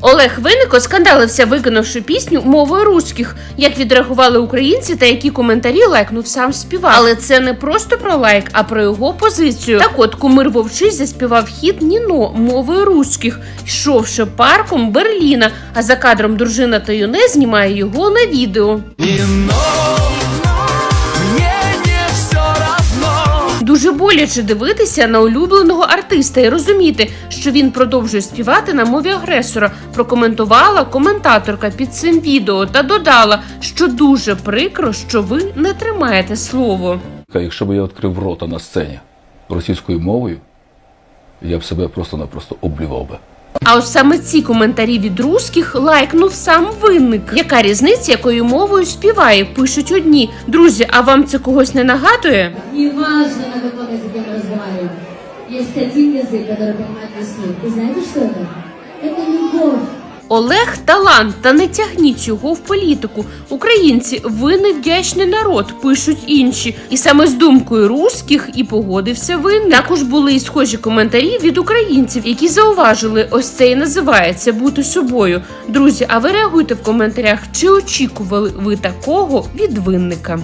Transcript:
Олег Виннико скандалився, виконавши пісню мовою руських. Як відреагували українці та які коментарі лайкнув сам співак. Але це не просто про лайк, а про його позицію. Так от кумир Вовчий заспівав хіт Ніно мовою руських, йшовши парком Берліна. А за кадром дружина та юне знімає його на відео. И Дуже боляче дивитися на улюбленого артиста і розуміти, що він продовжує співати на мові агресора. Прокоментувала коментаторка під цим відео та додала, що дуже прикро, що ви не тримаєте слово. Якщо б я відкрив рота на сцені російською мовою, я б себе просто-напросто облював би. А ось саме ці коментарі від русських лайкнув сам винник. Яка різниця, якою мовою співає? Пишуть одні. Друзі, а вам це когось не нагадує? Неважно, на каком языке мы разговариваем. Есть один язык, который понимает весь мир. Вы знаете, что это? Олег талант, та не тягніть його в політику. Українці, ви невдячний народ, пишуть інші. І саме з думкою русських і погодився винник. Також були і схожі коментарі від українців, які зауважили, ось це і називається бути собою. Друзі, а ви реагуйте в коментарях, чи очікували ви такого від винника?